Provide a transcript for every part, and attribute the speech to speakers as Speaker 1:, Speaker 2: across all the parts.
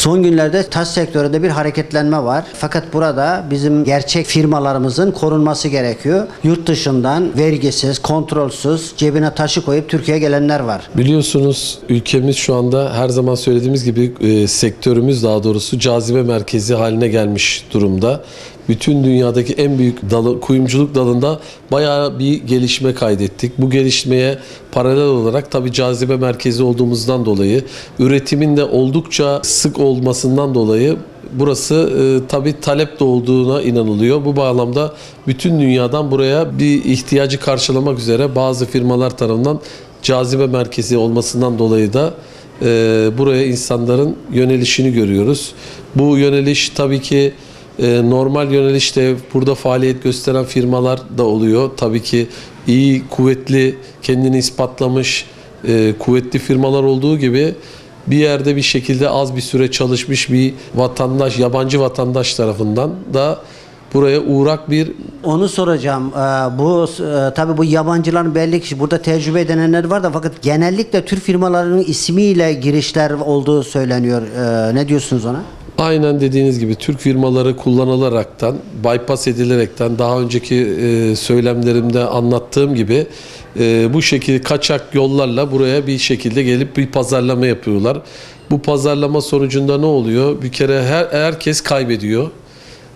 Speaker 1: Son günlerde taş sektöründe bir hareketlenme var. Fakat burada bizim gerçek firmalarımızın korunması gerekiyor. Yurt dışından vergisiz, kontrolsüz cebine taşı koyup Türkiye'ye gelenler var.
Speaker 2: Biliyorsunuz ülkemiz şu anda her zaman söylediğimiz gibi e, sektörümüz daha doğrusu cazibe merkezi haline gelmiş durumda. Bütün dünyadaki en büyük dalı, kuyumculuk dalında bayağı bir gelişme kaydettik. Bu gelişmeye paralel olarak tabii cazibe merkezi olduğumuzdan dolayı üretimin de oldukça sık olmasından dolayı burası e, tabii talep de olduğuna inanılıyor. Bu bağlamda bütün dünyadan buraya bir ihtiyacı karşılamak üzere bazı firmalar tarafından cazibe merkezi olmasından dolayı da e, buraya insanların yönelişini görüyoruz. Bu yöneliş tabii ki e, normal yönelişte burada faaliyet gösteren firmalar da oluyor. Tabii ki iyi, kuvvetli, kendini ispatlamış, e, kuvvetli firmalar olduğu gibi bir yerde bir şekilde az bir süre çalışmış bir vatandaş, yabancı vatandaş tarafından da buraya uğrak bir
Speaker 1: Onu soracağım. Ee, Bu e, tabii bu yabancıların belli ki burada tecrübe edinenler var da fakat genellikle Türk firmalarının ismiyle girişler olduğu söyleniyor. Ee, Ne diyorsunuz ona?
Speaker 2: Aynen dediğiniz gibi Türk firmaları kullanılaraktan, bypass edilerekten daha önceki e, söylemlerimde anlattığım gibi e, bu şekilde kaçak yollarla buraya bir şekilde gelip bir pazarlama yapıyorlar. Bu pazarlama sonucunda ne oluyor? Bir kere her herkes kaybediyor.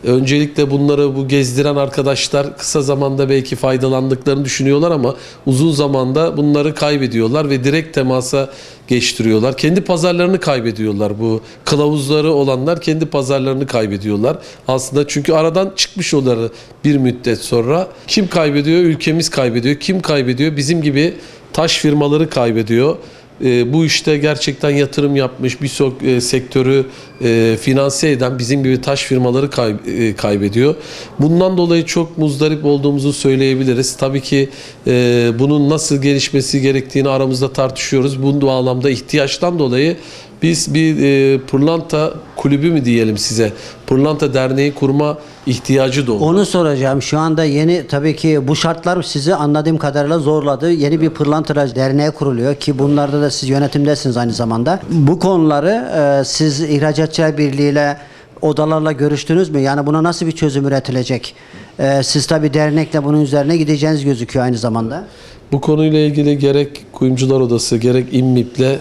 Speaker 2: Öncelikle bunları bu gezdiren arkadaşlar kısa zamanda belki faydalandıklarını düşünüyorlar ama uzun zamanda bunları kaybediyorlar ve direkt temasa geçtiriyorlar. Kendi pazarlarını kaybediyorlar bu kılavuzları olanlar kendi pazarlarını kaybediyorlar. Aslında çünkü aradan çıkmış oluyorlar bir müddet sonra. Kim kaybediyor? Ülkemiz kaybediyor. Kim kaybediyor? Bizim gibi taş firmaları kaybediyor. E, bu işte gerçekten yatırım yapmış bir sok- e, sektörü e, finanse eden bizim gibi taş firmaları e, kaybediyor. Bundan dolayı çok muzdarip olduğumuzu söyleyebiliriz. Tabii ki e, bunun nasıl gelişmesi gerektiğini aramızda tartışıyoruz. Bu bağlamda ihtiyaçtan dolayı biz bir e, pırlanta kulübü mü diyelim size? Pırlanta derneği kurma ihtiyacı doğdu.
Speaker 1: Onu soracağım. Şu anda yeni tabii ki bu şartlar sizi anladığım kadarıyla zorladı. Yeni bir pırlantacı derneği kuruluyor ki bunlarda da siz yönetimdesiniz aynı zamanda. Bu konuları e, siz İhracatçılar Birliği ile odalarla görüştünüz mü? Yani buna nasıl bir çözüm üretilecek? E, siz tabii dernekle bunun üzerine gideceğiniz gözüküyor aynı zamanda.
Speaker 2: Bu konuyla ilgili gerek Kuyumcular Odası gerek İmmip'le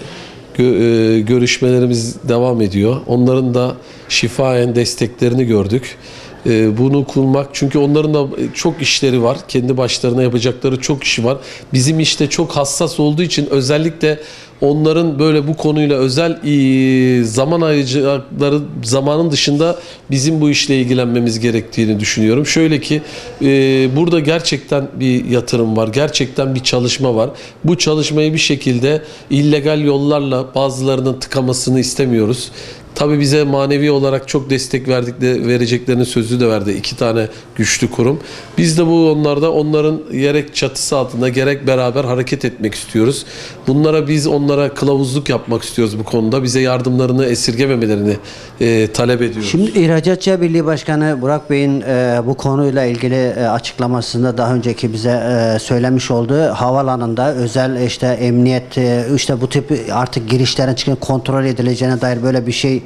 Speaker 2: görüşmelerimiz devam ediyor. Onların da şifayen desteklerini gördük. E, bunu kurmak çünkü onların da çok işleri var. Kendi başlarına yapacakları çok işi var. Bizim işte çok hassas olduğu için özellikle onların böyle bu konuyla özel e, zaman ayıracakları zamanın dışında bizim bu işle ilgilenmemiz gerektiğini düşünüyorum. Şöyle ki e, burada gerçekten bir yatırım var. Gerçekten bir çalışma var. Bu çalışmayı bir şekilde illegal yollarla bazılarının tıkamasını istemiyoruz. Tabii bize manevi olarak çok destek verdik de vereceklerinin sözü de verdi iki tane güçlü kurum. Biz de bu onlarda onların gerek çatısı altında gerek beraber hareket etmek istiyoruz. Bunlara biz onlara kılavuzluk yapmak istiyoruz bu konuda. Bize yardımlarını esirgememelerini e, talep ediyoruz.
Speaker 1: Şimdi İhracatçı Birliği Başkanı Burak Bey'in e, bu konuyla ilgili e, açıklamasında daha önceki bize e, söylemiş olduğu havalanında özel işte emniyet e, işte bu tip artık girişlerin çıkın kontrol edileceğine dair böyle bir şey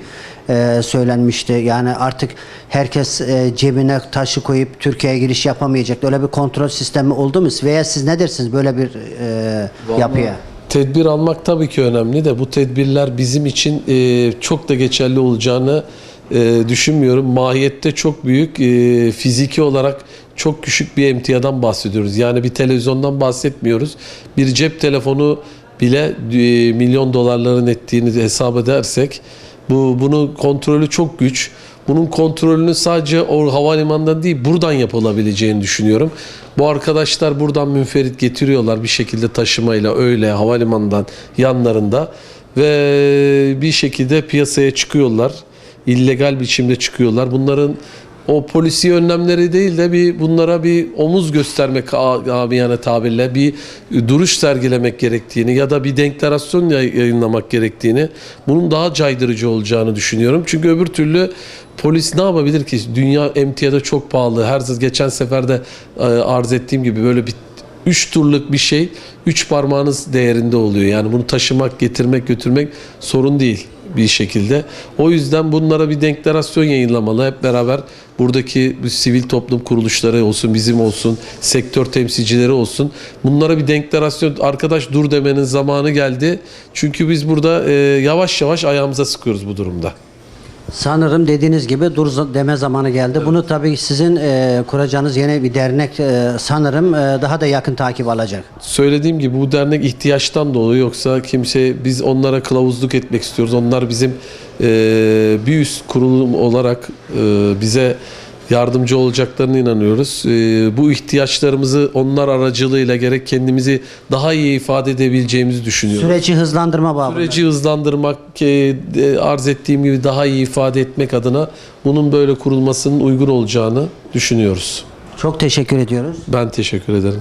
Speaker 1: e, söylenmişti. Yani artık herkes e, cebine taşı koyup Türkiye'ye giriş yapamayacak. Öyle bir kontrol sistemi oldu mu? Veya siz ne dersiniz böyle bir e, yapıya?
Speaker 2: Tedbir almak tabii ki önemli de bu tedbirler bizim için e, çok da geçerli olacağını e, düşünmüyorum. Mahiyette çok büyük, e, fiziki olarak çok küçük bir emtiadan bahsediyoruz. Yani bir televizyondan bahsetmiyoruz. Bir cep telefonu bile e, milyon dolarların ettiğini hesap edersek bu bunun kontrolü çok güç. Bunun kontrolünü sadece o havalimanından değil buradan yapılabileceğini düşünüyorum. Bu arkadaşlar buradan münferit getiriyorlar bir şekilde taşımayla öyle havalimanından yanlarında ve bir şekilde piyasaya çıkıyorlar. İllegal biçimde çıkıyorlar. Bunların o polisi önlemleri değil de bir bunlara bir omuz göstermek abi yani tabirle bir duruş sergilemek gerektiğini ya da bir deklarasyon yay- yayınlamak gerektiğini bunun daha caydırıcı olacağını düşünüyorum. Çünkü öbür türlü polis ne yapabilir ki? Dünya emtiyada çok pahalı. Her geçen seferde e, arz ettiğim gibi böyle bir üç turluk bir şey üç parmağınız değerinde oluyor. Yani bunu taşımak, getirmek, götürmek sorun değil. Bir şekilde. O yüzden bunlara bir deklarasyon yayınlamalı. Hep beraber buradaki bu sivil toplum kuruluşları olsun, bizim olsun, sektör temsilcileri olsun. Bunlara bir deklarasyon, arkadaş dur demenin zamanı geldi. Çünkü biz burada e, yavaş yavaş ayağımıza sıkıyoruz bu durumda.
Speaker 1: Sanırım dediğiniz gibi dur deme zamanı geldi. Bunu tabii sizin e, kuracağınız yeni bir dernek e, sanırım e, daha da yakın takip alacak.
Speaker 2: Söylediğim gibi bu dernek ihtiyaçtan dolayı yoksa kimse biz onlara kılavuzluk etmek istiyoruz. Onlar bizim e, bir üst kurulum olarak e, bize yardımcı olacaklarına inanıyoruz. E, bu ihtiyaçlarımızı onlar aracılığıyla gerek kendimizi daha iyi ifade edebileceğimizi düşünüyorum.
Speaker 1: Süreci hızlandırma babında.
Speaker 2: Süreci hızlandırmak, e, arz ettiğim gibi daha iyi ifade etmek adına bunun böyle kurulmasının uygun olacağını düşünüyoruz.
Speaker 1: Çok teşekkür ediyoruz.
Speaker 2: Ben teşekkür ederim.